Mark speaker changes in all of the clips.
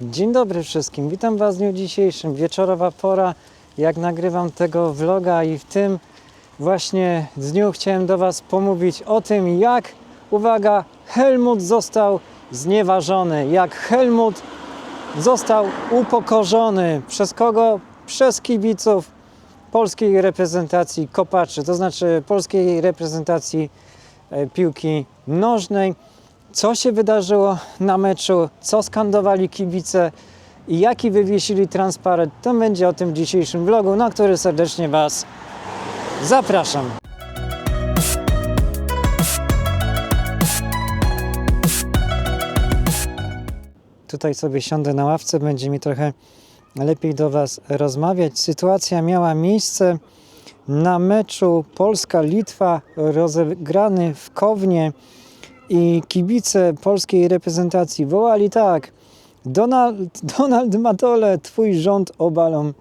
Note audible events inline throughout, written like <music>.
Speaker 1: Dzień dobry wszystkim, witam Was w dniu dzisiejszym. Wieczorowa pora, jak nagrywam tego vloga i w tym właśnie dniu chciałem do Was pomówić o tym, jak, uwaga, Helmut został znieważony, jak Helmut został upokorzony. Przez kogo? Przez kibiców polskiej reprezentacji kopaczy, to znaczy polskiej reprezentacji e, piłki nożnej co się wydarzyło na meczu, co skandowali kibice i jaki wywiesili transparent. To będzie o tym w dzisiejszym vlogu, na który serdecznie Was zapraszam. Tutaj sobie siądę na ławce, będzie mi trochę lepiej do Was rozmawiać. Sytuacja miała miejsce na meczu Polska-Litwa rozegrany w Kownie i kibice polskiej reprezentacji wołali tak Donald, Donald Matole, twój rząd obalą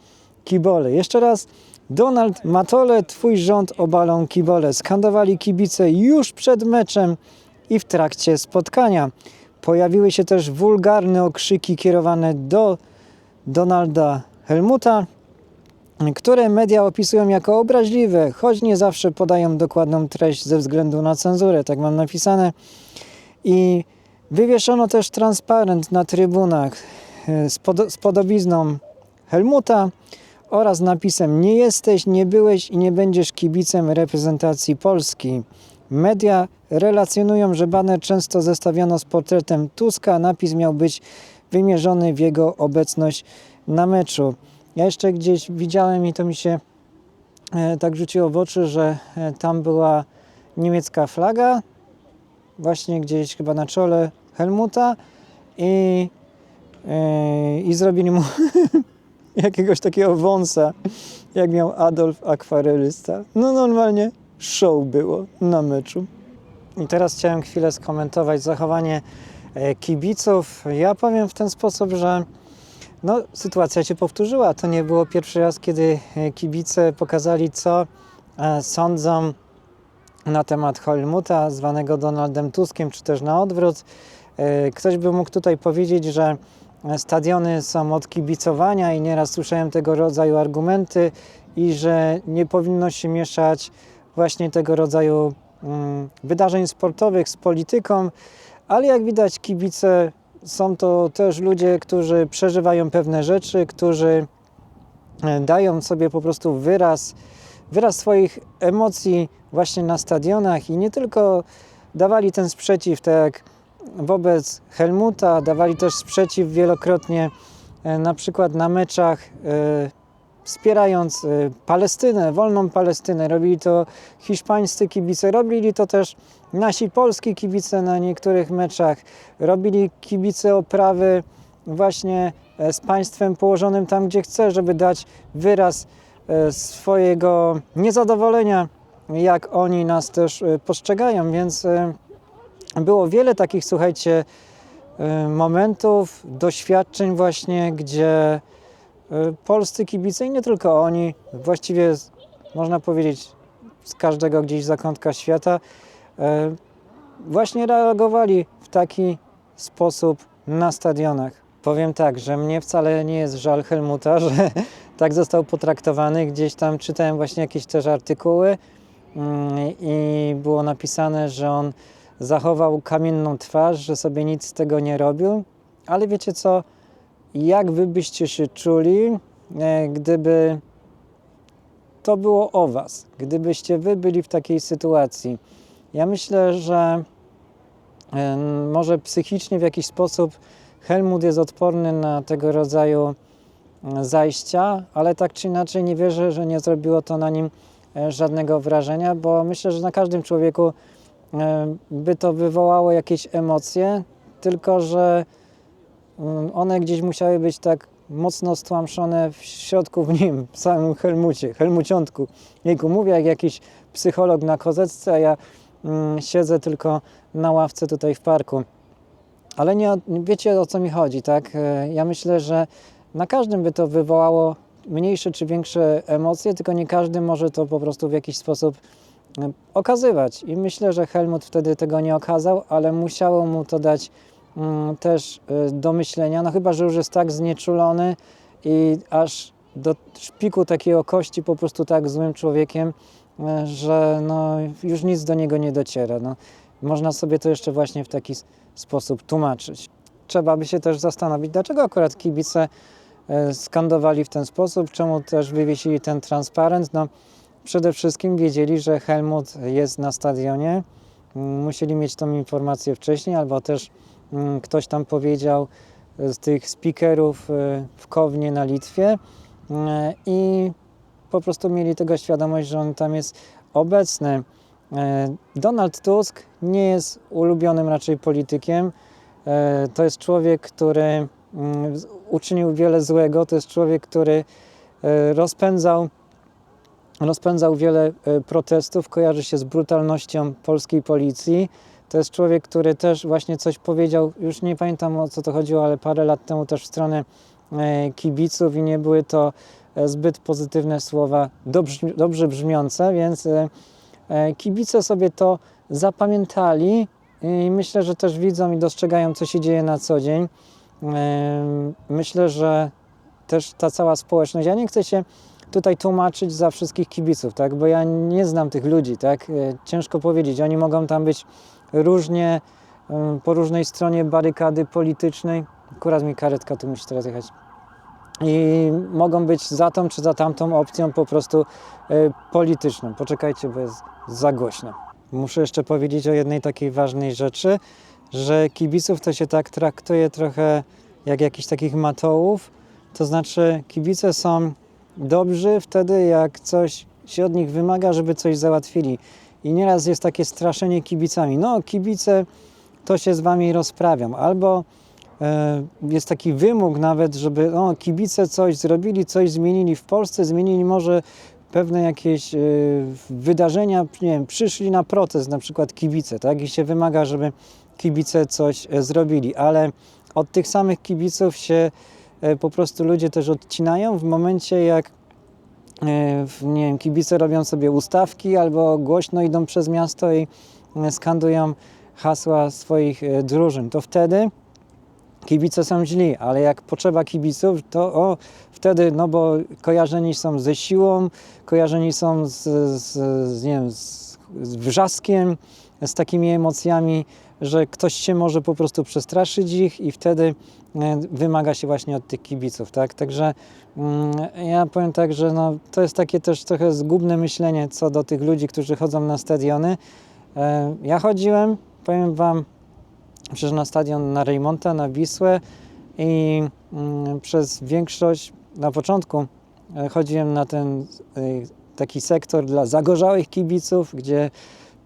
Speaker 1: kibole. Jeszcze raz Donald Matole, twój rząd obalą kibole. Skandowali kibice już przed meczem i w trakcie spotkania. Pojawiły się też wulgarne okrzyki kierowane do Donalda Helmuta, które media opisują jako obraźliwe, choć nie zawsze podają dokładną treść ze względu na cenzurę, tak mam napisane. I wywieszono też transparent na trybunach e, z, pod, z podobizną Helmuta oraz napisem Nie jesteś, nie byłeś i nie będziesz kibicem reprezentacji Polski. Media relacjonują, że baner często zestawiano z portretem Tuska, napis miał być wymierzony w jego obecność na meczu. Ja jeszcze gdzieś widziałem i to mi się e, tak rzuciło w oczy, że e, tam była niemiecka flaga, właśnie gdzieś chyba na czole Helmuta i, e, i zrobili mu <laughs> jakiegoś takiego wąsa, jak miał Adolf akwarerysta. No normalnie show było na meczu. I teraz chciałem chwilę skomentować zachowanie kibiców. Ja powiem w ten sposób, że no, sytuacja się powtórzyła. To nie było pierwszy raz, kiedy e, kibice pokazali, co e, sądzą na temat Helmuta, zwanego Donaldem Tuskiem, czy też na odwrót. E, Ktoś by mógł tutaj powiedzieć, że stadiony są od kibicowania i nieraz słyszałem tego rodzaju argumenty i że nie powinno się mieszać właśnie tego rodzaju mm, wydarzeń sportowych z polityką, ale jak widać kibice są to też ludzie, którzy przeżywają pewne rzeczy, którzy e, dają sobie po prostu wyraz, wyraz swoich emocji właśnie na stadionach i nie tylko dawali ten sprzeciw, tak jak wobec Helmuta, dawali też sprzeciw wielokrotnie e, na przykład na meczach e, wspierając e, Palestynę, wolną Palestynę. Robili to hiszpańscy kibice, robili to też nasi polski kibice na niektórych meczach. Robili kibice oprawy właśnie e, z państwem położonym tam, gdzie chce, żeby dać wyraz e, swojego niezadowolenia, jak oni nas też e, postrzegają, więc było wiele takich, słuchajcie, momentów, doświadczeń właśnie, gdzie polscy kibice i nie tylko oni, właściwie można powiedzieć z każdego gdzieś zakątka świata, e, właśnie reagowali w taki sposób na stadionach. Powiem tak, że mnie wcale nie jest żal Helmuta, <laughs> że tak został potraktowany. Gdzieś tam czytałem właśnie jakieś też artykuły mm, i było napisane, że on zachował kamienną twarz, że sobie nic z tego nie robił. Ale wiecie co? Jak wy byście się czuli, e, gdyby to było o was, gdybyście wy byli w takiej sytuacji? Ja myślę, że e, może psychicznie w jakiś sposób Helmut jest odporny na tego rodzaju e, zajścia, ale tak czy inaczej nie wierzę, że nie zrobiło to na nim żadnego wrażenia, bo myślę, że na każdym człowieku by to wywołało jakieś emocje, tylko że one gdzieś musiały być tak mocno stłamszone w środku w nim, w samym Helmucie, Helmuciątku. Jejku, mówię jak jakiś psycholog na kozecce, a ja mm, siedzę tylko na ławce tutaj w parku. Ale nie, wiecie o co mi chodzi, tak? E, Ja myślę, że na każdym by to wywołało mniejsze czy większe emocje, tylko nie każdy może to po prostu w jakiś sposób e, okazywać. I myślę, że Helmut wtedy tego nie okazał, ale musiało mu to dać mm, też y, do myślenia, no chyba, że już jest tak znieczulony i aż do szpiku takiego kości po prostu tak złym człowiekiem, y, że no, już nic do niego nie dociera. No, można sobie to jeszcze właśnie w taki sposób tłumaczyć. Trzeba by się też zastanowić, dlaczego akurat kibice e, skandowali w ten sposób, czemu też wywiesili ten transparent. No, przede wszystkim wiedzieli, że Helmut jest na stadionie. Mm, Musieli mieć tą informację wcześniej, albo też mm, ktoś tam powiedział e, z tych speakerów e, w Kownie na Litwie E, i po prostu mieli tego świadomość, że on tam jest obecny. Donald Tusk nie jest ulubionym raczej politykiem. To jest człowiek, który mm, uczynił wiele złego. To jest człowiek, który rozpędzał, rozpędzał wiele protestów, kojarzy się z brutalnością polskiej policji. To jest człowiek, który też właśnie coś powiedział, już nie pamiętam o co to chodziło, ale parę lat temu też w stronę e, kibiców i nie były to e, zbyt pozytywne słowa, dobrze, dobrze brzmiące, więc e, kibice sobie to zapamiętali i myślę, że też widzą i dostrzegają, co się dzieje na co dzień. Myślę, że też ta cała społeczność, ja nie chcę się tutaj tłumaczyć za wszystkich kibiców, tak, bo ja nie znam tych ludzi, tak, E, ciężko powiedzieć, oni mogą tam być różnie, po różnej stronie barykady politycznej, akurat mi karetka tu musi teraz jechać, i mogą być za tą czy za tamtą opcją po prostu e, polityczną. Poczekajcie, bo jest za głośno. Muszę jeszcze powiedzieć o jednej takiej ważnej rzeczy, że kibiców to się tak traktuje trochę jak jakichś takich matołów. To znaczy, kibice są dobrzy wtedy, jak coś się od nich wymaga, żeby coś załatwili. I nieraz jest takie straszenie kibicami. No, kibice to się z wami rozprawią. Albo e, jest taki wymóg nawet, żeby o, kibice coś zrobili, coś zmienili w Polsce, zmienili może pewne jakieś e, wydarzenia, nie wiem, przyszli na protest, na przykład kibice, tak? I się wymaga, żeby kibice coś e, zrobili, ale od tych samych kibiców się po prostu ludzie też odcinają w momencie, jak e, nie wiem, kibice robią sobie ustawki albo głośno idą przez miasto i e, skandują hasła swoich e, drużyn. To wtedy kibice są źli, ale jak potrzeba kibiców, to o, wtedy, no bo kojarzeni są ze siłą, kojarzeni są z, z, z, nie wiem, z, z wrzaskiem, z takimi emocjami, że ktoś się może po prostu przestraszyć ich i wtedy e, wymaga się właśnie od tych kibiców, tak? Także mm, ja powiem tak, że no, to jest takie też trochę zgubne myślenie co do tych ludzi, którzy chodzą na stadiony. E, Ja chodziłem, powiem Wam, przecież na stadion na Reymonta, na Wisłę i mm, przez większość, na początku e, chodziłem na ten taki sektor dla zagorzałych kibiców, gdzie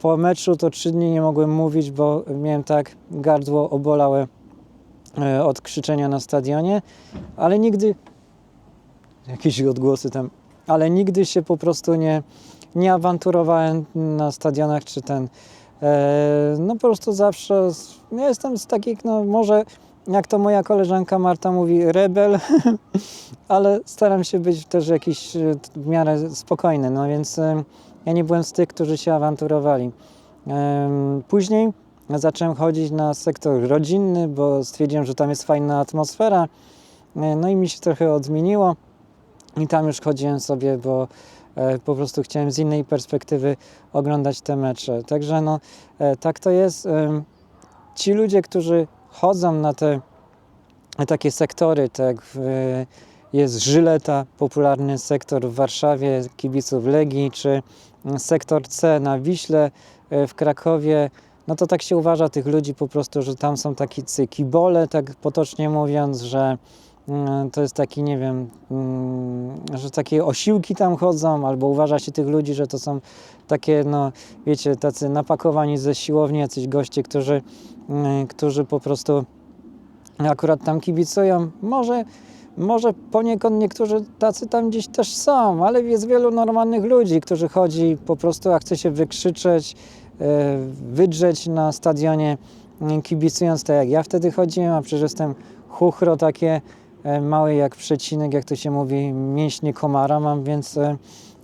Speaker 1: po meczu to trzy dni nie mogłem mówić, bo miałem tak gardło obolałe e, od krzyczenia na stadionie, ale nigdy jakieś odgłosy tam, ale nigdy się po prostu nie, nie awanturowałem na stadionach czy ten. E, No po prostu zawsze, jestem z takich, no może jak to moja koleżanka Marta mówi, rebel, <laughs> ale staram się być też jakiś e, w miarę spokojny, no więc e, ja nie byłem z tych, którzy się awanturowali. Później zacząłem chodzić na sektor rodzinny, bo stwierdziłem, że tam jest fajna atmosfera, E, no i mi się trochę odmieniło i tam już chodziłem sobie, bo po prostu chciałem z innej perspektywy oglądać te mecze. Także no, tak to jest. Ci ludzie, którzy chodzą na te takie sektory, tak jest Żyleta, popularny sektor w Warszawie, kibiców Legii, czy sektor C na Wiśle e, w Krakowie, no to tak się uważa tych ludzi po prostu, że tam są taki kibole, tak potocznie mówiąc, że to jest taki, nie wiem, mm, że takie osiłki tam chodzą, albo uważa się tych ludzi, że to są takie, no wiecie, tacy napakowani ze siłowni, jacyś goście, którzy, mm, którzy po prostu akurat tam kibicują. Może, może poniekąd niektórzy tacy tam gdzieś też są, ale jest wielu normalnych ludzi, którzy chodzi po prostu, a chce się wykrzyczeć, e, wydrzeć na stadionie, mm, kibicując tak jak ja wtedy chodziłem, a przecież jestem chuchro takie e, małe jak przecinek, jak to się mówi, mięśnie komara mam, więc, e,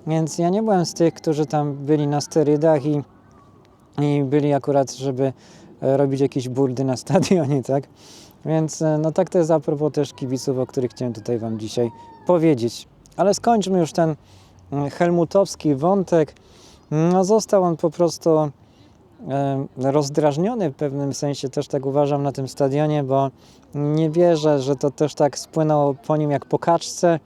Speaker 1: więc ja nie byłem z tych, którzy tam byli na sterydach i, i byli akurat, żeby e, robić jakieś burdy na stadionie, tak? Więc no tak to jest a propos też kibiców, o których chciałem tutaj Wam dzisiaj powiedzieć. Ale skończmy już ten mm, helmutowski wątek. No został on po prostu rozdrażniony w pewnym sensie, też tak uważam na tym stadionie, bo nie wierzę, że to też tak spłynęło po nim jak po kaczce.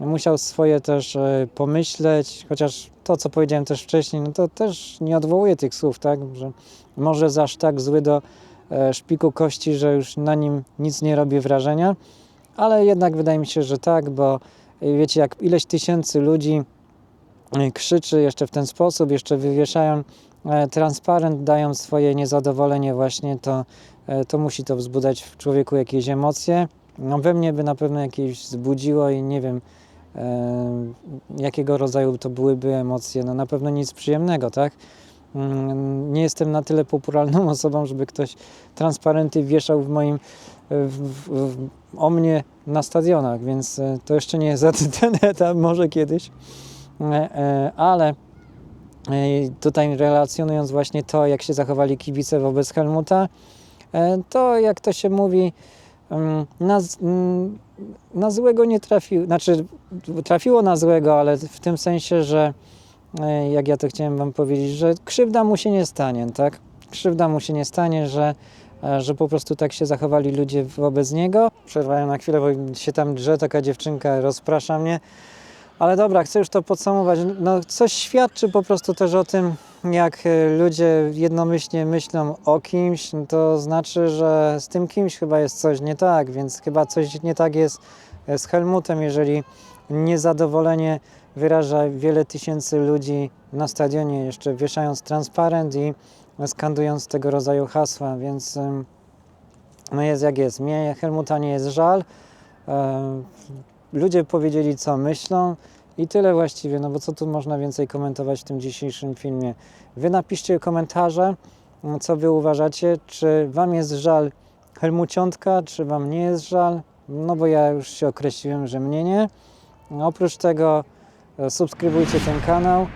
Speaker 1: Musiał swoje też e, pomyśleć, chociaż to, co powiedziałem też wcześniej, no to też nie odwołuje tych słów, tak, że może aż tak zły do e, szpiku kości, że już na nim nic nie robi wrażenia, ale jednak wydaje mi się, że tak, bo e, wiecie, jak ileś tysięcy ludzi krzyczy jeszcze w ten sposób, jeszcze wywieszają e, transparent, dają swoje niezadowolenie właśnie, to, e, to musi to wzbudzać w człowieku jakieś emocje. No, we mnie by na pewno jakieś wzbudziło i nie wiem, e, jakiego rodzaju to byłyby emocje. No na pewno nic przyjemnego, tak? Mm, Nie jestem na tyle popularną <laughs> osobą, żeby ktoś transparenty wieszał w moim, w, w, w, o mnie na stadionach, więc to jeszcze nie jest <laughs> ten etap, może kiedyś. E, e, Ale e, tutaj relacjonując właśnie to, jak się zachowali kibice wobec Helmuta, to jak to się mówi, mm, na, mm, na złego nie trafił, znaczy trafiło na złego, ale w tym sensie, że jak ja to chciałem wam powiedzieć, że krzywda mu się nie stanie, tak? Krzywda mu się nie stanie, że, że po prostu tak się zachowali ludzie wobec niego. Przerwałem na chwilę, bo się tam drze taka dziewczynka, rozprasza mnie. Ale dobra, chcę już to podsumować. No, coś świadczy po prostu też o tym, jak e, ludzie jednomyślnie myślą o kimś, no to znaczy, że z tym kimś chyba jest coś nie tak, więc chyba coś nie tak jest e, z Helmutem, jeżeli niezadowolenie wyraża wiele tysięcy ludzi na stadionie, jeszcze wieszając transparent i skandując tego rodzaju hasła, więc no jest jak jest. Mnie Helmuta nie jest żal. Ludzie powiedzieli, co myślą i tyle właściwie, no bo co tu można więcej komentować w tym dzisiejszym filmie. Wy napiszcie komentarze, m, co wy uważacie, czy wam jest żal Helmuciątka, czy wam nie jest żal, no bo ja już się określiłem, że mnie nie. Oprócz tego e, subskrybujcie ten kanał,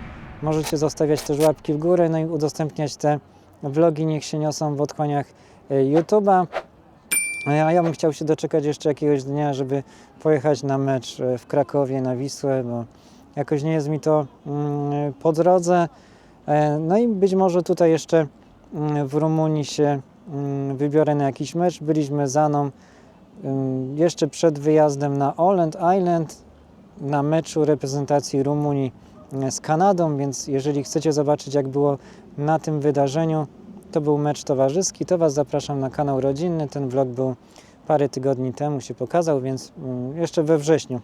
Speaker 1: możecie zostawiać też łapki w górę, no i udostępniać te vlogi, niech się niosą w otchłaniach e, YouTube'a. A ja, bym chciał się doczekać jeszcze jakiegoś dnia, żeby pojechać na mecz e, w Krakowie, na Wisłę, bo jakoś nie jest mi to mm, po drodze. E, No i być może tutaj jeszcze mm, w Rumunii się mm, wybiorę na jakiś mecz. Byliśmy za mną jeszcze przed wyjazdem na Åland Island na meczu reprezentacji Rumunii z Kanadą, więc jeżeli chcecie zobaczyć jak było na tym wydarzeniu, to był mecz towarzyski, to Was zapraszam na kanał rodzinny. Ten vlog był parę tygodni temu, się pokazał, więc mm, jeszcze we wrześniu.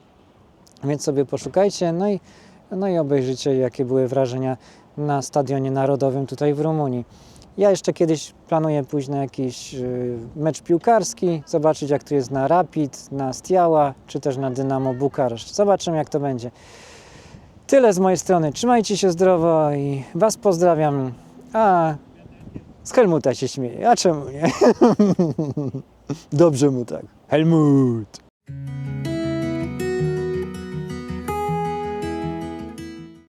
Speaker 1: Więc sobie poszukajcie, no i, no i obejrzycie, jakie były wrażenia na Stadionie Narodowym tutaj w Rumunii. Ja jeszcze kiedyś planuję pójść na jakiś y, mecz piłkarski, zobaczyć jak to jest na Rapid, na Stiała, czy też na Dynamo Bukareszt. Zobaczymy jak to będzie. Tyle z mojej strony. Trzymajcie się zdrowo i Was pozdrawiam. A z Helmuta się śmieje. A czemu nie? <laughs> Dobrze mu tak. Helmut!